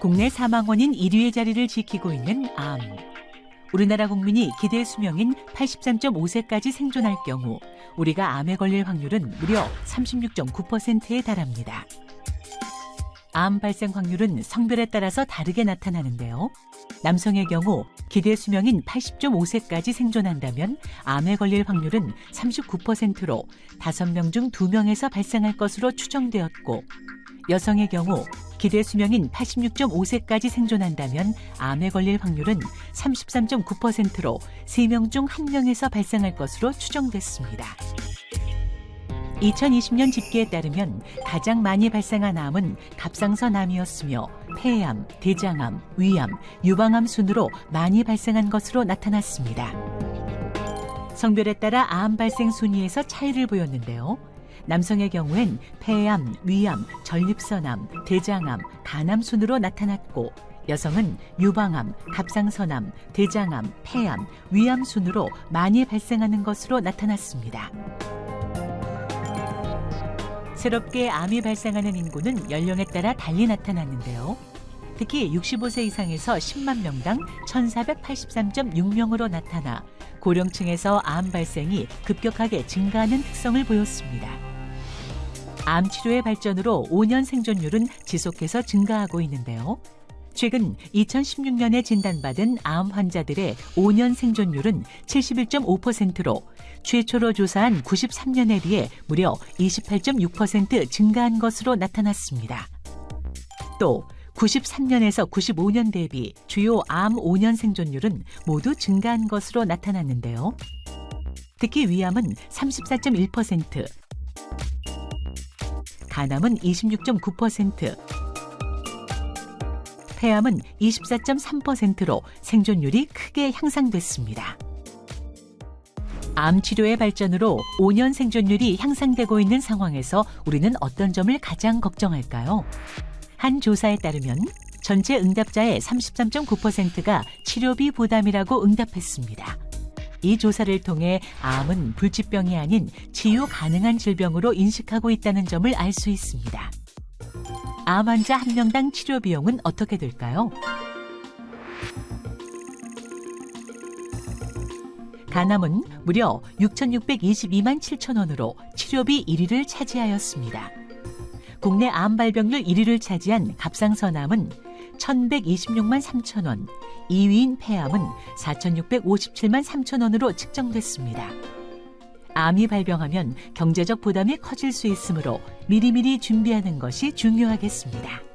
국내 사망 원인 1위의 자리를 지키고 있는 암. 우리나라 국민이 기대 수명인 83.5세까지 생존할 경우 우리가 암에 걸릴 확률은 무려 36.9%에 달합니다. 암 발생 확률은 성별에 따라서 다르게 나타나는데요. 남성의 경우 기대 수명인 80.5세까지 생존한다면 암에 걸릴 확률은 39%로 5명 중 2명에서 발생할 것으로 추정되었고 여성의 경우 기대 수명인 86.5세까지 생존한다면 암에 걸릴 확률은 33.9%로 3명 중 1명에서 발생할 것으로 추정됐습니다. 2020년 집계에 따르면 가장 많이 발생한 암은 갑상선 암이었으며 폐암, 대장암, 위암, 유방암 순으로 많이 발생한 것으로 나타났습니다. 성별에 따라 암 발생 순위에서 차이를 보였는데요. 남성의 경우엔 폐암, 위암, 전립선암, 대장암, 간암 순으로 나타났고 여성은 유방암, 갑상선암, 대장암, 폐암, 위암 순으로 많이 발생하는 것으로 나타났습니다. 새롭게 암이 발생하는 인구는 연령에 따라 달리 나타났는데요. 특히 65세 이상에서 10만 명당 1,483.6명으로 나타나 고령층에서 암 발생이 급격하게 증가하는 특성을 보였습니다. 암 치료의 발전으로 5년 생존율은 지속해서 증가하고 있는데요. 최근 2016년에 진단받은 암 환자들의 5년 생존율은 71.5%로 최초로 조사한 93년에 비해 무려 28.6% 증가한 것으로 나타났습니다. 또 93년에서 95년 대비 주요 암 5년 생존율은 모두 증가한 것으로 나타났는데요. 특히 위암은 34.1%, 간암은 26.9%, 폐암은 24.3%로 생존율이 크게 향상됐습니다. 암 치료의 발전으로 5년 생존율이 향상되고 있는 상황에서 우리는 어떤 점을 가장 걱정할까요? 한 조사에 따르면 전체 응답자의 33.9%가 치료비 부담이라고 응답했습니다. 이 조사를 통해 암은 불치병이 아닌 치유 가능한 질병으로 인식하고 있다는 점을 알 수 있습니다. 암 환자 한 명당 치료 비용은 어떻게 될까요? 간암은 무려 6,622만 7천 원으로 치료비 1위를 차지하였습니다. 국내 암 발병률 1위를 차지한 갑상선암은 1,126만 3천 원, 2위인 폐암은 4,657만 3천 원으로 측정됐습니다. 암이 발병하면 경제적 부담이 커질 수 있으므로 미리미리 준비하는 것이 중요하겠습니다.